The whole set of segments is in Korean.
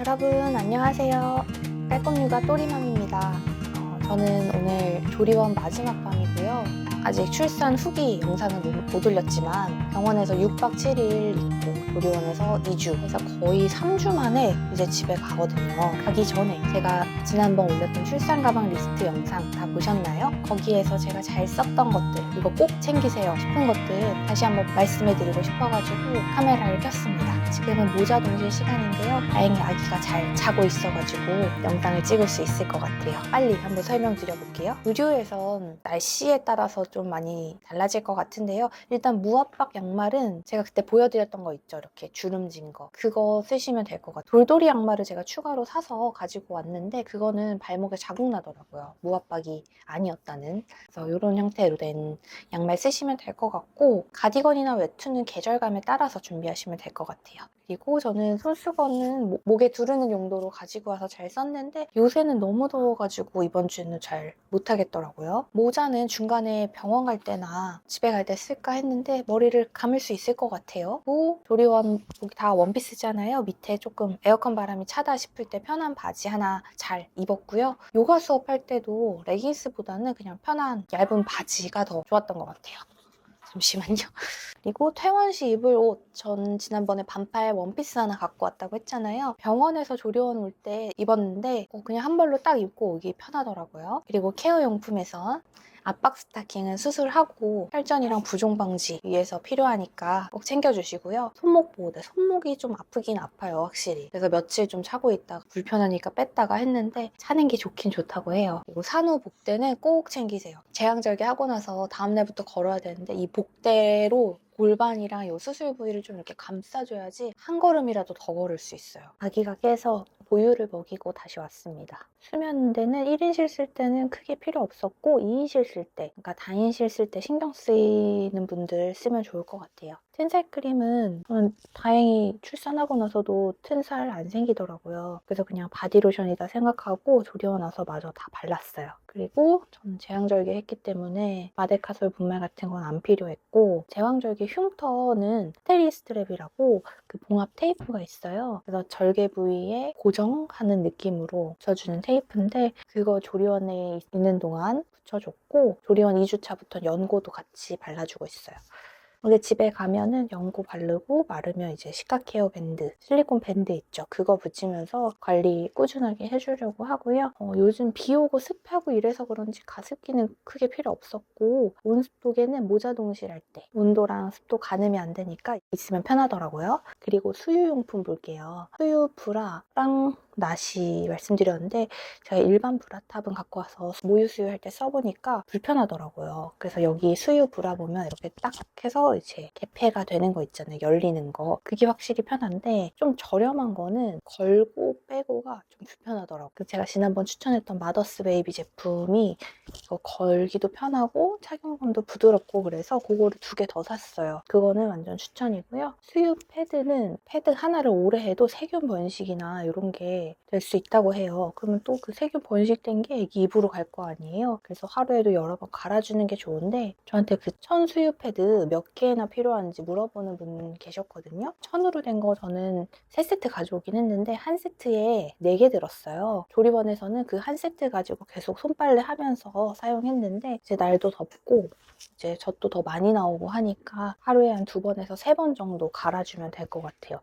여러분 안녕하세요. 깔끔육아 또리맘입니다. 어, 저는 오늘 조리원 마지막 밤이고요. 아직 출산 후기 영상은 못, 못 올렸지만 병원에서 6박 7일 있고 조리원에서 2주 그래서 거의 3주 만에 이제 집에 가거든요. 가기 전에 제가 지난번 올렸던 출산 가방 리스트 영상 다 보셨나요? 거기에서 제가 잘 썼던 것들 이거 꼭 챙기세요 싶은 것들 다시 한번 말씀해 드리고 싶어가지고 카메라를 켰습니다. 지금은 모자 동실 시간인데요. 다행히 아기가 잘 자고 있어가지고 영상을 찍을 수 있을 것 같아요. 빨리 한번 설명드려볼게요. 의료에선 날씨에 따라서 좀 많이 달라질 것 같은데요. 일단 무압박 양말은 제가 그때 보여드렸던 거 있죠. 이렇게 주름진 거. 그거 쓰시면 될 것 같아요. 돌돌이 양말을 제가 추가로 사서 가지고 왔는데 그거는 발목에 자국 나더라고요. 무압박이 아니었다는. 그래서 이런 형태로 된 양말 쓰시면 될 것 같고 가디건이나 외투는 계절감에 따라서 준비하시면 될 것 같아요. 그리고 저는 손수건은 목- 목에 두르는 용도로 가지고 와서 잘 썼는데 요새는 너무 더워가지고 이번 주에는 잘 못하겠더라고요. 모자는 중간에 병원 갈 때나 집에 갈 때 쓸까 했는데 머리를 감을 수 있을 것 같아요. 뭐 조리원 다 원피스잖아요. 밑에 조금 에어컨 바람이 차다 싶을 때 편한 바지 하나 잘 입었고요. 요가 수업할 때도 레깅스보다는 그냥 편한 얇은 바지가 더 좋았던 것 같아요. 잠시만요. 그리고 퇴원 시 입을 옷. 전 지난번에 반팔 원피스 하나 갖고 왔다고 했잖아요. 병원에서 조리원 올 때 입었는데 어, 그냥 한 벌로 딱 입고 오기 편하더라고요. 그리고 케어 용품에선 압박 스타킹은 수술하고 혈전이랑 부종 방지 위해서 필요하니까 꼭 챙겨주시고요. 손목 보호대. 손목이 좀 아프긴 아파요, 확실히. 그래서 며칠 좀 차고 있다가 불편하니까 뺐다가 했는데 차는 게 좋긴 좋다고 해요. 그리고 산후 복대는 꼭 챙기세요. 재앙절개 하고 나서 다음날부터 걸어야 되는데 이 복대로 골반이랑 이 수술 부위를 좀 이렇게 감싸줘야지 한 걸음이라도 더 걸을 수 있어요. 아기가 깨서 보유를 먹이고 다시 왔습니다. 수면대는 1인실 쓸 때는 크게 필요 없었고 2인실 쓸 때, 그러니까 다인실 쓸 때 신경 쓰이는 분들 쓰면 좋을 것 같아요. 튼살 크림은 저는 다행히 출산하고 나서도 튼살 안 생기더라고요. 그래서 그냥 바디로션이다 생각하고 조리원 와서 마저 다 발랐어요. 그리고 저는 제왕절개 했기 때문에 마데카솔 분말 같은 건 안 필요했고 제왕절개 흉터는 스테리 스트랩이라고 그 봉합 테이프가 있어요. 그래서 절개 부위에 고정하는 느낌으로 붙여주는 테이프인데 그거 조리원에 있는 동안 붙여줬고 조리원 2주차부터 연고도 같이 발라주고 있어요. 근데 집에 가면은 연고 바르고 마르면 이제 시카 케어 밴드, 실리콘 밴드 있죠. 그거 붙이면서 관리 꾸준하게 해주려고 하고요. 어, 요즘 비 오고 습하고 이래서 그런지 가습기는 크게 필요 없었고 온습도계는 모자 동실할 때 온도랑 습도 가늠이 안 되니까 있으면 편하더라고요. 그리고 수유용품 볼게요. 수유 브라랑 나시 말씀드렸는데 제가 일반 브라탑은 갖고 와서 모유 수유할 때 써보니까 불편하더라고요. 그래서 여기 수유 브라 보면 이렇게 딱 해서 이제 개폐가 되는 거 있잖아요. 열리는 거. 그게 확실히 편한데 좀 저렴한 거는 걸고 빼고가 좀 불편하더라고요. 그 제가 지난번 추천했던 마더스 베이비 제품이 이거 걸기도 편하고 착용감도 부드럽고 그래서 그거를 두 개 더 샀어요. 그거는 완전 추천이고요. 수유 패드는 패드 하나를 오래 해도 세균 번식이나 이런 게될 수 있다고 해요. 그러면 또 그 세균 번식된 게 입으로 갈 거 아니에요. 그래서 하루에도 여러 번 갈아주는 게 좋은데 저한테 그 천 수유 패드 몇 개나 필요한지 물어보는 분 계셨거든요. 천으로 된 거 저는 세 세트 가져오긴 했는데 한 세트에 네 개 들었어요. 조리원에서는 그 한 세트 가지고 계속 손빨래 하면서 사용했는데 이제 날도 덥고 이제 젖도 더 많이 나오고 하니까 하루에 한 두 번에서 세 번 정도 갈아주면 될 것 같아요.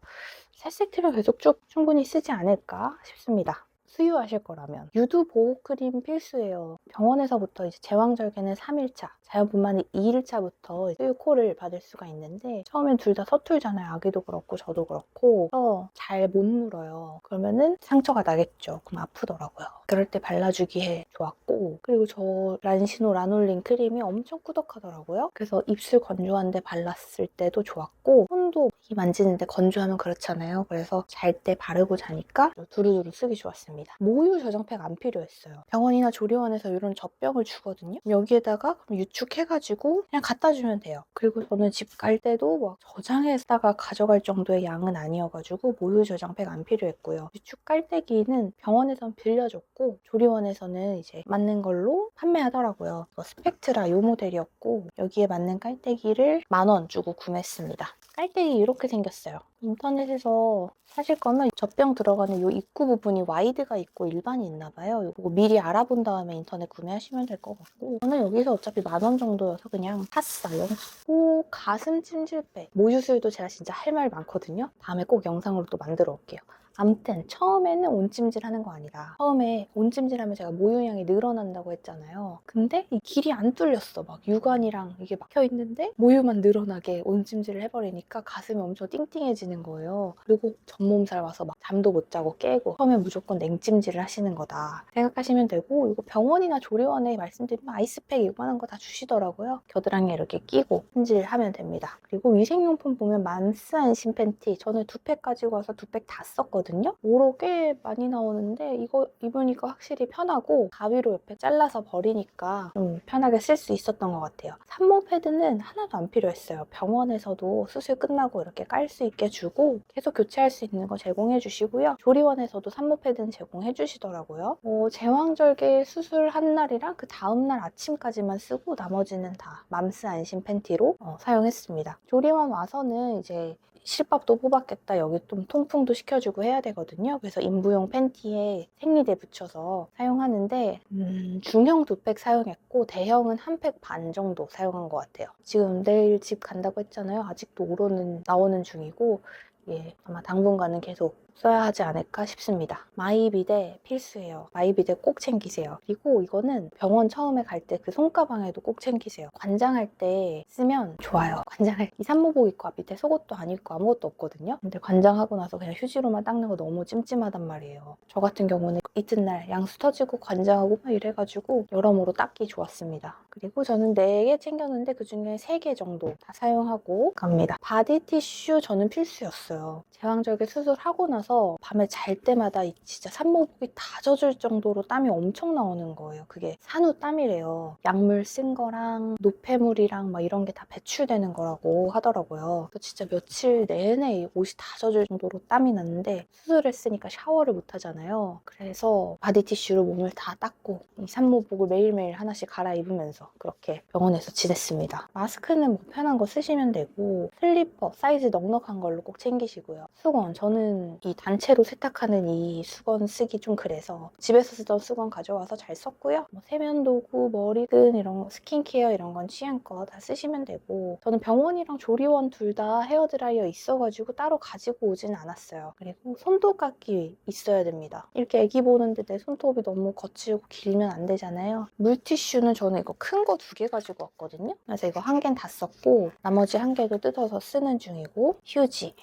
세 세트면 계속 쭉 충분히 쓰지 않을까 싶습니다. 수유하실 거라면 유두 보호 크림 필수예요. 병원에서부터 이제 제왕절개는 3일차, 자연분만은 2일차부터 수유 콜을 받을 수가 있는데 처음엔 둘 다 서툴잖아요. 아기도 그렇고 저도 그렇고 잘 못 물어요. 그러면은 상처가 나겠죠. 그럼 아프더라고요. 그럴 때 발라주기에 좋았고 그리고 저 란시노 라놀린 크림이 엄청 꾸덕하더라고요. 그래서 입술 건조한데 발랐을 때도 좋았고 손도 이 만지는데 건조하면 그렇잖아요. 그래서 잘 때 바르고 자니까 두루두루 쓰기 좋았습니다. 모유 저장팩 안 필요했어요. 병원이나 조리원에서 이런 젖병을 주거든요. 여기에다가 유축해가지고 그냥 갖다 주면 돼요. 그리고 저는 집 갈 때도 막 저장해다가 가져갈 정도의 양은 아니어가지고 모유 저장팩 안 필요했고요. 유축 깔때기는 병원에선 빌려줬고 있고 조리원에서는 이제 맞는 걸로 판매하더라고요. 스펙트라 요 모델이었고 여기에 맞는 깔때기를 만 원 주고 구매했습니다. 깔때기 이렇게 생겼어요. 인터넷에서 사실 거면 젖병 들어가는 요 입구 부분이 와이드가 있고 일반이 있나 봐요. 이거 미리 알아본 다음에 인터넷 구매하시면 될 것 같고 저는 여기서 어차피 만 원 정도여서 그냥 샀어요. 오 가슴 찜질배 모유수유도 제가 진짜 할 말 많거든요. 다음에 꼭 영상으로 또 만들어 올게요. 암튼 처음에는 온찜질 하는 거 아니다. 처음에 온찜질 하면 제가 모유량이 늘어난다고 했잖아요. 근데 이 길이 안 뚫렸어. 막 유관이랑 이게 막혀 있는데 모유만 늘어나게 온찜질을 해버리니까 가슴이 엄청 띵띵해지는 거예요. 그리고 전몸살 와서 막 잠도 못 자고 깨고 처음에 무조건 냉찜질을 하시는 거다 생각하시면 되고 이거 병원이나 조리원에 말씀드리면 아이스팩 이만한 거 다 주시더라고요. 겨드랑이에 이렇게 끼고 찜질하면 됩니다. 그리고 위생용품 보면 맘스 안심 팬티 저는 두 팩 가지고 와서 두 팩 다 썼거든요. 오로 꽤 많이 나오는데 이거 입으니까 확실히 편하고 가위로 옆에 잘라서 버리니까 좀 편하게 쓸 수 있었던 것 같아요. 산모 패드는 하나도 안 필요했어요. 병원에서도 수술 끝나고 이렇게 깔 수 있게 주고 계속 교체할 수 있는 거 제공해 주시고요. 조리원에서도 산모 패드는 제공해 주시더라고요. 뭐 제왕절개 수술한 날이랑 그 다음날 아침까지만 쓰고 나머지는 다 맘스 안심 팬티로 어, 사용했습니다. 조리원 와서는 이제 실밥도 뽑았겠다. 여기 좀 통풍도 시켜주고 해야 되거든요. 그래서 인부용 팬티에 생리대 붙여서 사용하는데 음, 중형 두 팩 사용했고 대형은 한 팩 반 정도 사용한 것 같아요. 지금 내일 집 간다고 했잖아요. 아직도 오로는 나오는 중이고 예, 아마 당분간은 계속 써야 하지 않을까 싶습니다. 마이비데 필수예요. 마이비데 꼭 챙기세요. 그리고 이거는 병원 처음에 갈 때 그 손가방에도 꼭 챙기세요. 관장할 때 쓰면 좋아요. 관장할 이 산모복 입고 밑에 속옷도 안 입고 아무것도 없거든요. 근데 관장하고 나서 그냥 휴지로만 닦는 거 너무 찜찜하단 말이에요. 저 같은 경우는 이튿날 양수 터지고 관장하고 막 이래가지고 여러모로 닦기 좋았습니다. 그리고 저는 4개 챙겼는데 그중에 3개 정도 다 사용하고 갑니다. 바디 티슈 저는 필수였어요. 제왕절개 수술하고 나서 밤에 잘 때마다 이 진짜 산모복이 다 젖을 정도로 땀이 엄청 나오는 거예요. 그게 산후 땀이래요. 약물 쓴 거랑 노폐물이랑 막 이런 게 다 배출되는 거라고 하더라고요. 그래서 진짜 며칠 내내 옷이 다 젖을 정도로 땀이 났는데 수술했으니까 샤워를 못 하잖아요. 그래서 바디 티슈로 몸을 다 닦고 이 산모복을 매일매일 하나씩 갈아입으면서 그렇게 병원에서 지냈습니다. 마스크는 뭐 편한 거 쓰시면 되고 슬리퍼 사이즈 넉넉한 걸로 꼭 챙기시고요. 수건 저는 이 단체로 세탁하는 이 수건 쓰기 좀 그래서 집에서 쓰던 수건 가져와서 잘 썼고요. 뭐 세면도구, 머리끈 이런 거, 스킨케어 이런 건 취향껏 다 쓰시면 되고 저는 병원이랑 조리원 둘 다 헤어드라이어 있어가지고 따로 가지고 오진 않았어요. 그리고 손톱깎이 있어야 됩니다. 이렇게 애기 보는데 내 손톱이 너무 거칠고 길면 안 되잖아요. 물티슈는 저는 이거 큰거 두 개 가지고 왔거든요. 그래서 이거 한 개는 다 썼고 나머지 한 개도 뜯어서 쓰는 중이고 휴지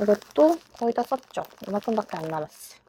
이것도 거의 다 썼죠. 이만큼밖에 안 남았어요.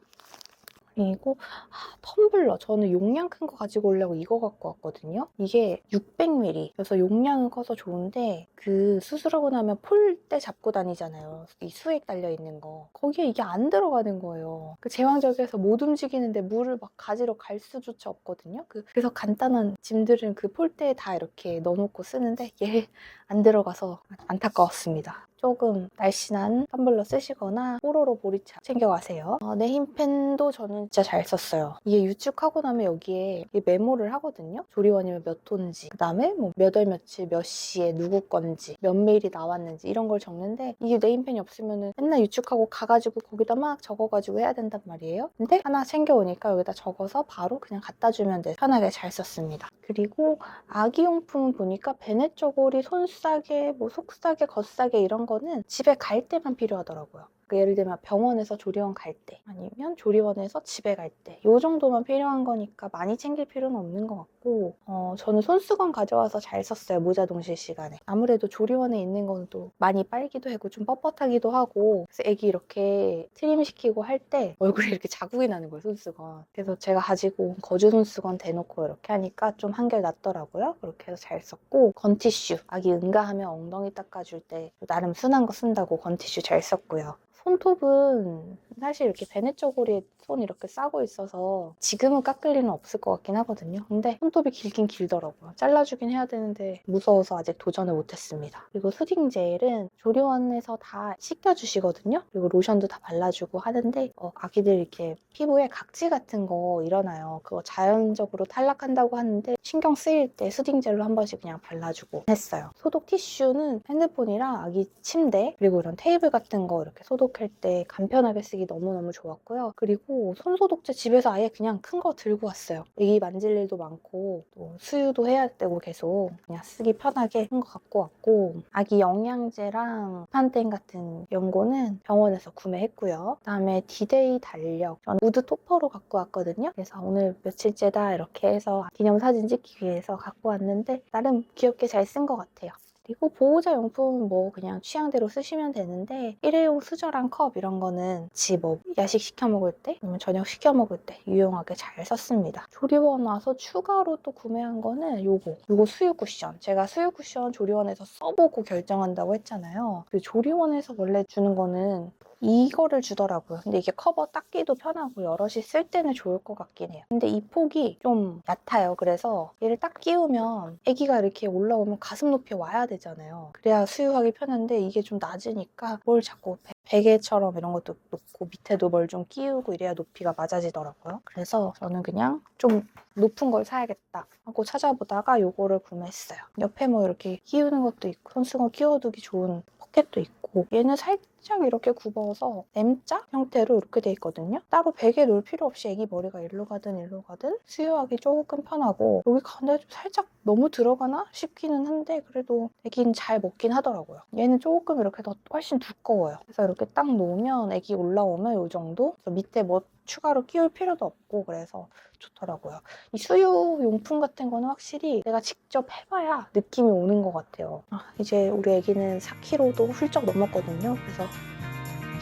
그리고 아, 텀블러 저는 용량 큰 거 가지고 오려고 이거 갖고 왔거든요. 이게 600ml 그래서 용량은 커서 좋은데 그 수술하고 나면 폴대 잡고 다니잖아요. 이 수액 달려 있는 거 거기에 이게 안 들어가는 거예요. 그 제왕절개에서 못 움직이는데 물을 막 가지러 갈 수조차 없거든요. 그, 그래서 간단한 짐들은 그 폴대에 다 이렇게 넣어놓고 쓰는데 얘 안 들어가서 안타까웠습니다. 조금 날씬한 텀블러 쓰시거나 뽀로로 보리차 챙겨가세요. 어, 네임펜도 저는 진짜 잘 썼어요. 이게 유축하고 나면 여기에 이 메모를 하거든요. 조리원이면 몇 톤지, 그 다음에 뭐 몇 월 며칠 몇 시에 누구 건지, 몇 메일이 나왔는지 이런 걸 적는데 이게 네임펜이 없으면은 맨날 유축하고 가가지고 거기다 막 적어가지고 해야 된단 말이에요. 근데 하나 챙겨오니까 여기다 적어서 바로 그냥 갖다 주면 돼. 편하게 잘 썼습니다. 그리고 아기용품 보니까 베네 쪼고리, 손싸개, 뭐 속싸개, 겉싸개 이런 거는 집에 갈 때만 필요하더라고요. 그 예를 들면 병원에서 조리원 갈 때, 아니면 조리원에서 집에 갈 때, 요 정도만 필요한 거니까 많이 챙길 필요는 없는 것 같고, 어, 저는 손수건 가져와서 잘 썼어요. 모자 동실 시간에. 아무래도 조리원에 있는 건 또 많이 빨기도 하고 좀 뻣뻣하기도 하고, 그래서 애기 이렇게 트림 시키고 할 때 얼굴에 이렇게 자국이 나는 거예요, 손수건. 그래서 제가 가지고 온 거즈 손수건 대놓고 이렇게 하니까 좀 한결 낫더라고요. 그렇게 해서 잘 썼고, 건티슈. 아기 응가하면 엉덩이 닦아줄 때 나름 순한 거 쓴다고 건티슈 잘 썼고요. 손톱은 사실 이렇게 베네 쪼고리에 손 이렇게 싸고 있어서 지금은 깎을 일은 없을 것 같긴 하거든요. 근데 손톱이 길긴 길더라고요. 잘라주긴 해야 되는데 무서워서 아직 도전을 못했습니다. 그리고 수딩 젤은 조리원에서 다 씻겨주시거든요. 그리고 로션도 다 발라주고 하는데 어, 아기들 이렇게 피부에 각질 같은 거 일어나요. 그거 자연적으로 탈락한다고 하는데 신경 쓰일 때 수딩 젤로 한 번씩 그냥 발라주고 했어요. 소독 티슈는 핸드폰이랑 아기 침대 그리고 이런 테이블 같은 거 이렇게 소독 할 때 간편하게 쓰기 너무너무 좋았고요. 그리고 손소독제 집에서 아예 그냥 큰 거 들고 왔어요. 애기 만질 일도 많고 또 수유도 해야 되고 계속 그냥 쓰기 편하게 큰 거 갖고 왔고 아기 영양제랑 판텐 같은 연고는 병원에서 구매했고요. 그다음에 디데이 달력 전 우드 토퍼로 갖고 왔거든요. 그래서 오늘 며칠째다 이렇게 해서 기념사진 찍기 위해서 갖고 왔는데 나름 귀엽게 잘 쓴 것 같아요. 그리고 보호자 용품은 뭐 그냥 취향대로 쓰시면 되는데 일회용 수저랑 컵 이런 거는 같이 뭐 야식 시켜 먹을 때 아니면 저녁 시켜 먹을 때 유용하게 잘 썼습니다. 조리원 와서 추가로 또 구매한 거는 요거 요거 수유 쿠션 제가 수유 쿠션 조리원에서 써보고 결정한다고 했잖아요. 그 조리원에서 원래 주는 거는 이거를 주더라고요. 근데 이게 커버 닦기도 편하고 여럿이 쓸 때는 좋을 것 같긴 해요. 근데 이 폭이 좀 얕아요. 그래서 얘를 딱 끼우면 아기가 이렇게 올라오면 가슴 높이에 와야 되잖아요. 그래야 수유하기 편한데 이게 좀 낮으니까 뭘 자꾸 배- 베개처럼 이런 것도 놓고 밑에도 뭘 좀 끼우고 이래야 높이가 맞아지더라고요. 그래서 저는 그냥 좀 높은 걸 사야겠다 하고 찾아보다가 요거를 구매했어요. 옆에 뭐 이렇게 끼우는 것도 있고 손수건 끼워두기 좋은 포켓도 있고 얘는 살짝 이렇게 굽어서 M자 형태로 이렇게 돼 있거든요. 따로 베개 놓을 필요 없이 애기 머리가 일로 가든 일로 가든 수유하기 조금 편하고 여기 가운데 좀 살짝 너무 들어가나 싶기는 한데 그래도 애기는 잘 먹긴 하더라고요. 얘는 조금 이렇게 더 훨씬 두꺼워요. 그래서 이렇게 딱 놓으면 애기 올라오면 이 정도 밑에 뭐 추가로 끼울 필요도 없고 그래서 좋더라고요. 이 수유 용품 같은 거는 확실히 내가 직접 해봐야 느낌이 오는 것 같아요. 아, 이제 우리 애기는 4kg도 훌쩍 넘었거든요. 그래서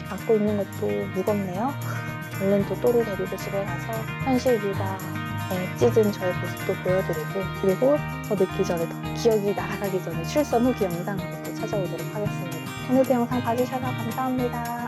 갖고 있는 것도 무겁네요. 얼른 또 또를 데리고 집에 가서 현실 육아에 찢은 저의 모습도 보여드리고 그리고 더 늦기 전에 더 기억이 날아가기 전에 출산 후기 영상 또 찾아오도록 하겠습니다. 오늘도 영상 봐주셔서 감사합니다.